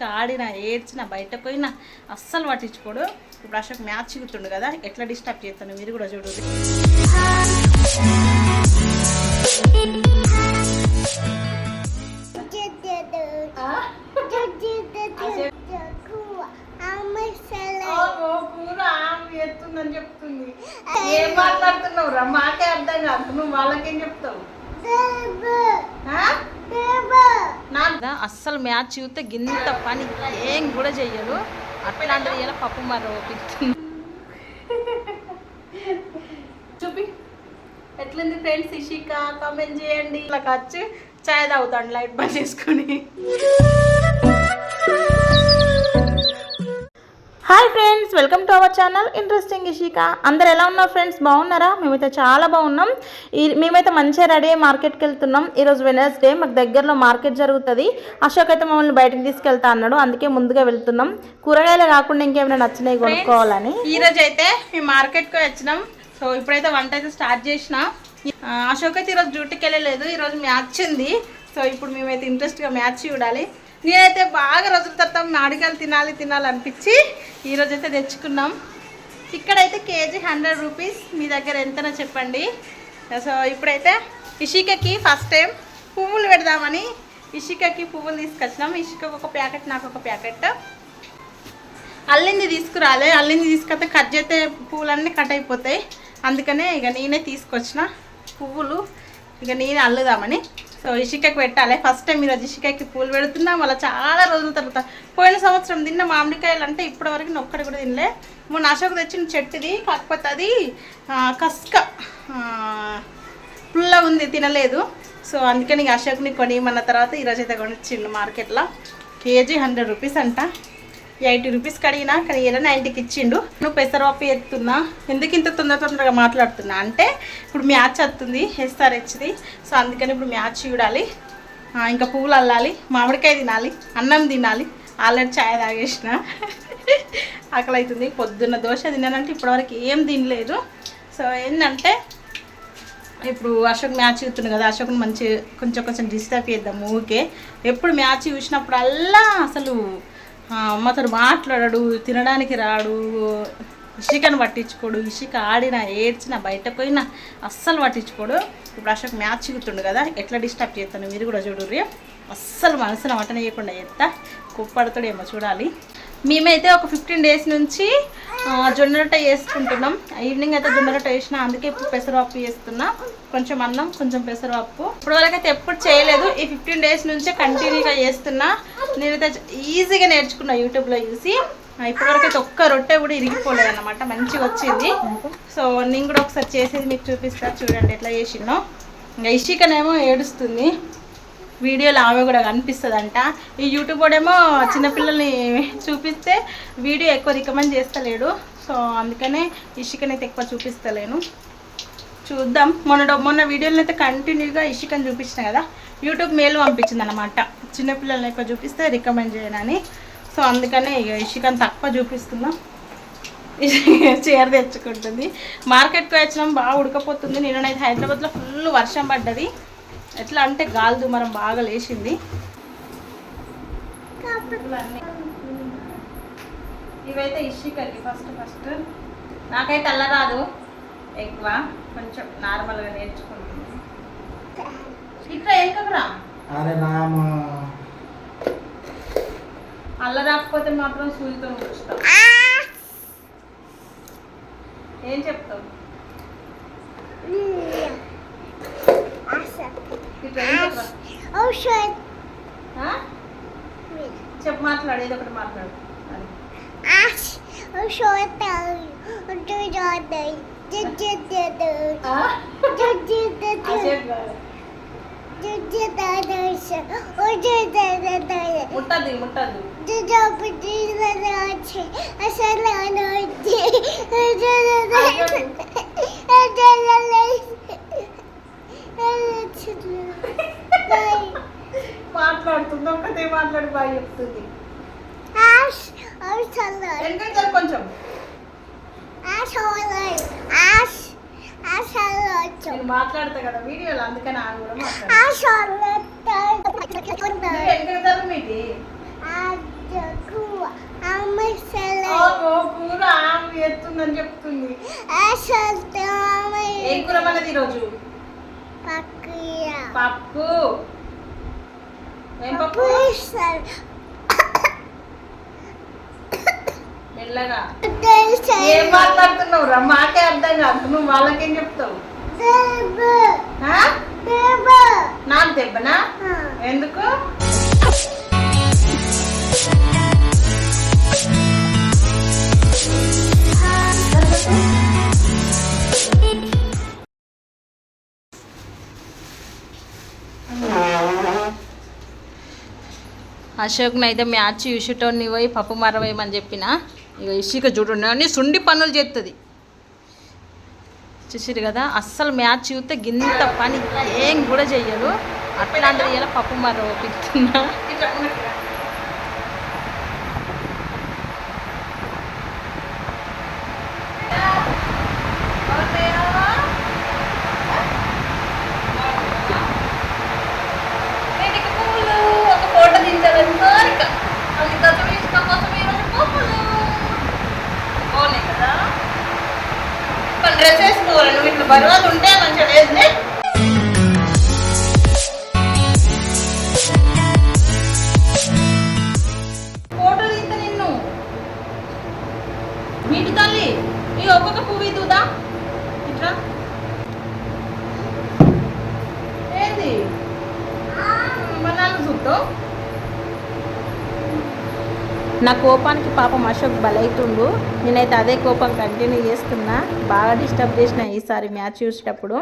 ఇషిక ఆడినా ఏడ్చినా బయట పోయినా అస్సలు పట్టించుకోడు. ఇప్పుడు అశోక్ మ్యాచ్ చిగుతుండు కదా ఎట్లా డిస్టర్బ్ చేస్తాను మీరు కూడా ఎత్తుందని చెప్తుంది. ఏం మాట్లాడుతున్నావు రా మాకే అర్థం కాదు. నువ్వు వాళ్ళకేం చెప్తావు? నా అస్సలు మ్యాచ్ చూస్తే గింత పని ఏం కూడా చెయ్యదు అట్లాంటిది ఇలా పప్పు మర ఓపిస్తుంది చూపి. ఎట్లుంది ఫ్రెండ్స్ ఇషిక? కామెంట్ చేయండి. ఇలా వచ్చి చాయ్. తాగుతాడు లైట్ బంద్ చేసుకుని. Hi friends welcome to our channel. Interesting Ishika. అందరు ఎలా ఉన్నారు ఫ్రెండ్స్? బాగున్నారా? మేమైతే చాలా బాగున్నాం. ఈ మేమైతే మంచిగా రెడీ అయ్యి మార్కెట్కి వెళ్తున్నాం. ఈరోజు వెనస్డే మాకు దగ్గరలో మార్కెట్ జరుగుతుంది. అశోక్ అయితే మమ్మల్ని బయటకు తీసుకెళ్తా అన్నాడు. అందుకే ముందుగా వెళ్తున్నాం. కూరగాయలు కాకుండా ఇంకేమైనా నచ్చినాయి కొనుక్కోవాలని. ఈ రోజు అయితే మేము మార్కెట్కి వచ్చినాం. సో ఇప్పుడైతే వంట అయితే స్టార్ట్ చేసిన. అశోక్ అయితే ఈరోజు డ్యూటీకి వెళ్ళలేదు. ఈరోజు మ్యాచ్ ఉంది. సో ఇప్పుడు మేమైతే ఇంట్రెస్ట్గా మ్యాచ్ చూడాలి. నేనైతే బాగా రోజుల తర్వాత మామిడికాయలు తినాలి తినాలి అనిపించి ఈరోజు అయితే తెచ్చుకున్నాం. ఇక్కడైతే కేజీ హండ్రెడ్ రూపీస్. మీ దగ్గర ఎంతనో చెప్పండి. సో ఇప్పుడైతే ఇషికకి ఫస్ట్ టైం పువ్వులు పెడదామని ఇషికకి పువ్వులు తీసుకొచ్చినాం. ఇషికకు ఒక ప్యాకెట్ నాకు ఒక ప్యాకెట్. అల్లింది తీసుకురాలే. అల్లింది తీసుకొస్తే కట్ చేస్తే పువ్వులన్నీ కట్ అయిపోతాయి. అందుకనే ఇక నేనే తీసుకొచ్చిన పువ్వులు. ఇక నేనే అల్లుదామని సో ఇషికకి పెట్టాలి. ఫస్ట్ టైం ఈరోజు ఇషికకి పూలు పెడుతున్నా మళ్ళీ చాలా రోజుల తర్వాత. పోయిన సంవత్సరం తిన్న మామిడికాయలు అంటే ఇప్పటివరకు నేను ఒక్కటి కూడా తినలే. మొన్న అశోక్ తెచ్చిన చెట్టుది కాకపోతే అది కస్క పుల్ల ఉంది తినలేదు. సో అందుకని అశోక్ని కొనియమన్న తర్వాత ఈరోజు అయితే కొనిచ్చిండు మార్కెట్లో. కేజీ హండ్రెడ్ రూపీస్ అంట. ఎయిటీ రూపీస్కి అడిగినా కానీ ఇలా నైంటీకి ఇచ్చిండు. నువ్వు పెసరపప్పు ఎత్తున్నా. ఎందుకు ఇంత తొందర తొందరగా మాట్లాడుతున్నా? అంటే ఇప్పుడు మ్యాచ్ వస్తుంది ఎస్ఆర్ హెచ్ది. సో అందుకని ఇప్పుడు మ్యాచ్ చూడాలి. ఇంకా పువ్వులు అల్లాలి మామిడికాయ తినాలి అన్నం తినాలి. ఆల్రెడీ ఛాయ్ తాగేసిన. ఆకలి అవుతుంది పొద్దున్న దోశ తిన్నానంటే ఇప్పటివరకు ఏం తినలేదు. సో ఏంటంటే ఇప్పుడు అశోక్ మ్యాచ్ చూస్తున్నాడు కదా అశోక్ని మంచి కొంచెం కొంచెం డిస్టర్బ్ చేద్దాం ఊకే ఎప్పుడు మ్యాచ్ చూసినప్పుడల్లా అసలు అమ్మతో మాట్లాడాడు తినడానికి రాడు ఇషికను పట్టించుకోడు ఇషిక ఆడిన ఏడ్చిన బయట పోయినా అస్సలు పట్టించుకోడు. ఇప్పుడు అశోక్ మ్యాచ్ చిగుతుండు కదా ఎట్లా డిస్టర్బ్ చేస్తాను మీరు కూడా చూడుర్రి. అస్సలు మనసున వంట చేయకుండా చేస్తా కుప్పడతాడేమో చూడాలి. మేమైతే ఒక ఫిఫ్టీన్ డేస్ నుంచి జొన్న రొట్టె వేసుకుంటున్నాం ఈవినింగ్ అయితే జొన్న రొట్టె వేసిన అందుకే ఇప్పుడు పెసరపప్పు వేస్తున్నా కొంచెం అన్నం కొంచెం పెసరపప్పు. ఇప్పుడు వరకు అయితే ఎప్పుడు చేయలేదు. ఈ ఫిఫ్టీన్ డేస్ నుంచే కంటిన్యూగా చేస్తున్నా. నేనైతే ఈజీగా నేర్చుకున్నా యూట్యూబ్లో చూసి. ఆ, ఇప్పటివరకు అయితే ఒక్క రొట్టె కూడా ఇరిగిపోలేదు అనమాట మంచిగా వచ్చింది. సో నేను కూడా ఒకసారి చేసేది మీకు చూపిస్తా. చూడండి ఎట్లా చేసినో ఇంకా ఇషికనేమో ఏడుస్తుంది. వీడియోలో ఆమె కూడా కనిపిస్తుందంట. ఈ యూట్యూబ్ ఏమో చిన్నపిల్లల్ని చూపిస్తే వీడియో ఎక్కువ రికమెండ్ చేస్తలేడు. సో అందుకనే ఇషికని అయితే ఎక్కువ చూపిస్తలేను. చూద్దాం. మొన్న మొన్న వీడియోలను అయితే కంటిన్యూగా ఇషికని చూపించిన కదా. యూట్యూబ్ మేలు పంపించింది అనమాట చిన్నపిల్లల్ని ఎక్కువ చూపిస్తే రికమెండ్ చేయనని. సో అందుకనే ఇక ఇషికని తక్కువ చూపిస్తున్నాం. చీర తెచ్చుకుంటుంది. మార్కెట్కి వచ్చినాం బాగా ఉడకపోతుంది. నిన్ననైతే హైదరాబాద్లో ఫుల్ వర్షం పడ్డది. ఎట్లా అంటే గాలి దుమరం బాగా లేచింది. ఇవైతే ఇషికకి ఫస్ట్ ఫస్ట్ నాకైతే అల్లరాదు. ఎక్కువ. కొంచెం నార్మల్గా నేర్చుకుంటుంది ఇట్లా అరే నామ అల్ల రాకపోతే మాత్రం సూదితో కూర్చుతాం ఏం చెప్తావు? ఇట్లా ఏం చెప్పరా? ఆ? చెప్పు మాట్లాడు ఏదో ఒకటి మాట్లాడు అది. ఆ? కాసేపు కాదు. ముట్టద్దు ముట్టద్దు మాట్లాడుతుంది ఒక్కతే మాట్లాడి బాగా చెప్తుంది. కొంచెం? నేను మాట్లాడతా కదా వీడియోలో అందుకని ఆమె కూడా మాట్లాడతారు మీది? కూర ఆమె ఎత్తుందని చెప్తుంది. ఏం కూర మళ్ళీ ఈరోజు? పప్పు ఏం పప్పు మెల్లగా. ఏం మాట్లాడుతున్నావు? రా మాకే అర్థం కాదు. నువ్వు వాళ్ళకేం చెప్తావు? నాకు దెబ్బనా? ఎందుకు? అశోక్ని అయితే మ్యాచ్ చూసేటోని పోయి పప్పు మరవేయమని చెప్పిన. ఇక ఇషిక చూడండి అన్ని సుండి పనులు చేస్తుంది చూసారు కదా అస్సలు మ్యాచ్ చూస్తే గింత పని ఏం కూడా చెయ్యరు. అట్లాంటిది ఇలా పప్పు మరవ పిస్తున్నా వీటికి పువ్వులు ఒక ఫోటో దించాలని కోరిక అందుకోసం ఇష్టం కోసం ఈరోజు పువ్వులు బాగున్నాయి కదా కొన్ని డ్రెస్ వేసుకోవాలి నువ్వు ఇట్లా బరువాలు ఉంటే మంచిగా వేసునే నా కోపానికి పాపం అశోక్ బలైతుండు. నేనైతే అదే కోపం కంటిన్యూ చేస్తున్నా. బాగా డిస్టర్బ్ చేసిన ఈసారి మ్యాచ్ చూసేటప్పుడు.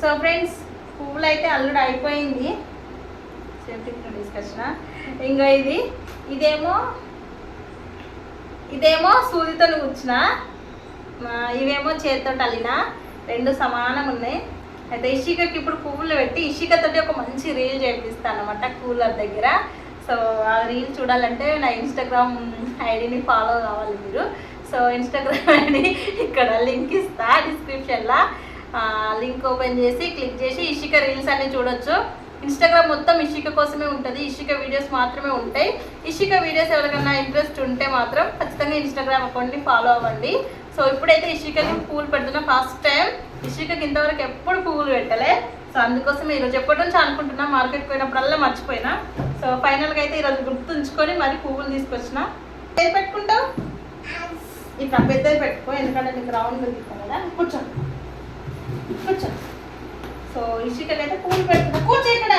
సో ఫ్రెండ్స్ పువ్వులు అయితే అల్లుడు అయిపోయింది. డిస్కషన్ ఇంకా ఇది. ఇదేమో ఇదేమో సూదితో కూర్చున్న. ఇవేమో చేతితో అల్లిన రెండు సమానం ఉన్నాయి. అయితే ఇషికకి ఇప్పుడు పువ్వులు పెట్టి ఇషికతోటి ఒక మంచి రీల్ చేపిస్తాను అనమాట కూలర్ దగ్గర. సో ఆ రీల్ చూడాలంటే నా ఇన్స్టాగ్రామ్ ఐడిని ఫాలో కావాలి మీరు. సో ఇన్స్టాగ్రామ్ ఐడి ఇక్కడ లింక్ ఇస్తా డిస్క్రిప్షన్లో. లింక్ ఓపెన్ చేసి క్లిక్ చేసి ఇషిక రీల్స్ అన్ని చూడొచ్చు. ఇన్స్టాగ్రామ్ మొత్తం ఇషిక కోసమే ఉంటుంది. ఇషిక వీడియోస్ మాత్రమే ఉంటాయి. ఇషిక వీడియోస్ ఎవరికైనా ఇంట్రెస్ట్ ఉంటే మాత్రం ఖచ్చితంగా ఇన్స్టాగ్రామ్ అకౌంట్ని ఫాలో అవ్వండి. సో ఇప్పుడైతే ఇషికకి పూలు పెడుతున్నా ఫస్ట్ టైం. ఇషికకి ఇంతవరకు ఎప్పుడు పువ్వులు పెట్టలే. సో అందుకోసం ఈరోజు ఎప్పటి నుంచి అనుకుంటున్నా మార్కెట్ పోయినప్పుడల్లా మర్చిపోయినా. సో ఫైనల్గా అయితే ఈరోజు గుర్తుంచుకొని మరి పువ్వులు తీసుకొచ్చిన. ఏది పెట్టుకుంటావు? ఇట్లా పెద్దది పెట్టుకో ఎందుకంటే నీకు రౌండ్ తీసుకో కదా. కూర్చో. కూర్చో. సో ఇషికలు అయితే పువ్వులు పెట్టుకుంటా కూర్చో ఇక్కడ.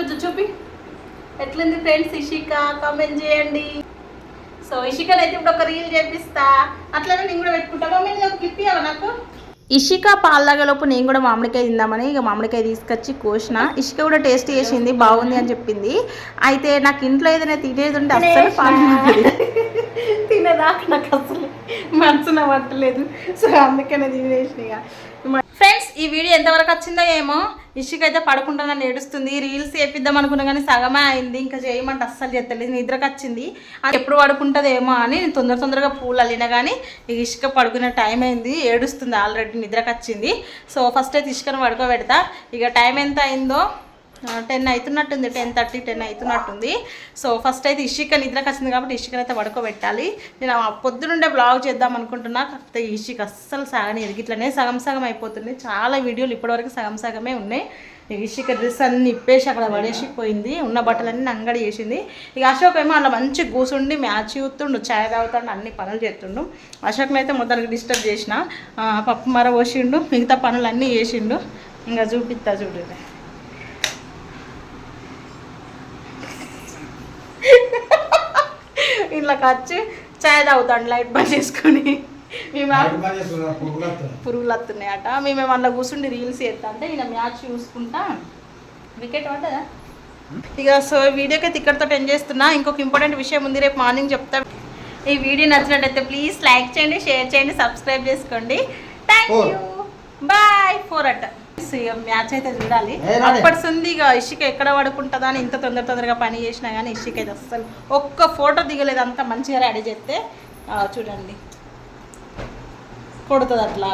కూర్చో చూపి. ఎట్లుంది ఫ్రెండ్స్ ఇషిక? కామెంట్ చేయండి. సో ఇషికలు అయితే ఇప్పుడు ఒక రీల్ చేపిస్తా. అట్లనే నేను కూడా పెట్టుకుంటా. మమ్మీ క్లిప్ ఇవ్వ నాకు? ఇషిక పాలలోపు నేను కూడా మామిడికాయ తిందామని ఇక మామిడికాయ తీసుకొచ్చి కోసిన. ఇషిక కూడా టేస్ట్ చేసింది బాగుంది అని చెప్పింది. అయితే నాకు ఇంట్లో ఏదైనా తినేది ఉంటే అస్సలు పాలు తినేదాకా నాకు అసలు మనసున పట్టలేదు సో అందుకనే తినేసిన ఫ్రెండ్స్ ఈ వీడియో ఎంతవరకు వచ్చిందో ఏమో ఇషిక అయితే పడుకుంటానని ఏడుస్తుంది. రీల్స్ చేపిద్దాం అనుకున్నా కానీ సగమే అయింది. ఇంకా చేయమంటే అస్సలు చేస్తలేదు. నిద్రకు వచ్చింది. అది ఎప్పుడు పడుకుంటుందేమో అని నేను తొందర తొందరగా పూలు అల్లినా కానీ ఇక ఇసుక పడుకునే టైం అయింది. ఏడుస్తుంది ఆల్రెడీ నిద్రకు వచ్చింది. సో ఫస్ట్ అయితే ఇసుకను పడుకోబెడతా. ఇక టైం ఎంత అయిందో టెన్ అవుతున్నట్టుంది టెన్ థర్టీ టెన్ అవుతున్నట్టుంది సో ఫస్ట్ అయితే ఇషిక నిద్రకు వచ్చింది కాబట్టి ఇషికని అయితే పడుకోబెట్టాలి. నేను ఆ పొద్దునుండే బ్లాగ్ చేద్దాం అనుకుంటున్నా. కాకపోతే ఇషిక అస్సలు సాగని ఇట్లనే సగం సగం అయిపోతుంది. చాలా వీడియోలు ఇప్పటివరకు సగం సగమే ఉన్నాయి. ఇషిక డ్రెస్ అన్ని ఇప్పేసి అక్కడ పడేసి పోయింది. ఉన్న బట్టలన్నీ అంగడి చేసింది. ఇక అశోక్ ఏమో అలా మంచి కూసుండి మ్యాచ్ చూస్తుండు ఛాయ్ తాగుతాడు అన్ని పనులు చేస్తుండు. అశోక్ని అయితే మొదటికి డిస్టర్బ్ చేసిన. పప్పు మర పోసిండు మిగతా పనులన్నీ చేసిండు. ఇంకా చూపిస్తా చూడు. ఇంట్లోకి వచ్చి చాయ్ తాగుతాడు లైట్ బంద్ చేసుకొని. మేము పురుగులు వస్తున్నాయట. మేము అందులో కూర్చుండి రీల్స్ చేస్తా అంటే ఈయన మ్యాచ్ చూసుకుంటా. వికెట్ పడ్డదా? ఇక సో వీడియోకి అయితే ఇక్కడితో ఎండ్ చేస్తున్నా. ఇంకొక ఇంపార్టెంట్ విషయం ఉంది. రేపు మార్నింగ్ చెప్తా. ఈ వీడియో నచ్చినట్టయితే ప్లీజ్ లైక్ చేయండి షేర్ చేయండి సబ్స్క్రైబ్ చేసుకోండి. థ్యాంక్. యూ బాయ్ ఫోర్ ఇక మ్యాచ్ అయితే చూడాలి. ఏ రాలే. అప్పటి సంది ఇక ఇషిక ఎక్కడ పడుకుంటుందా అని ఇంత తొందర తొందరగా పని చేసినా కానీ ఇషిక అయితే అస్సలు ఒక్క ఫోటో దిగలేదు అంత మంచిగా రెడీ చేస్తే చూడండి. కొడుతుంది అట్లా.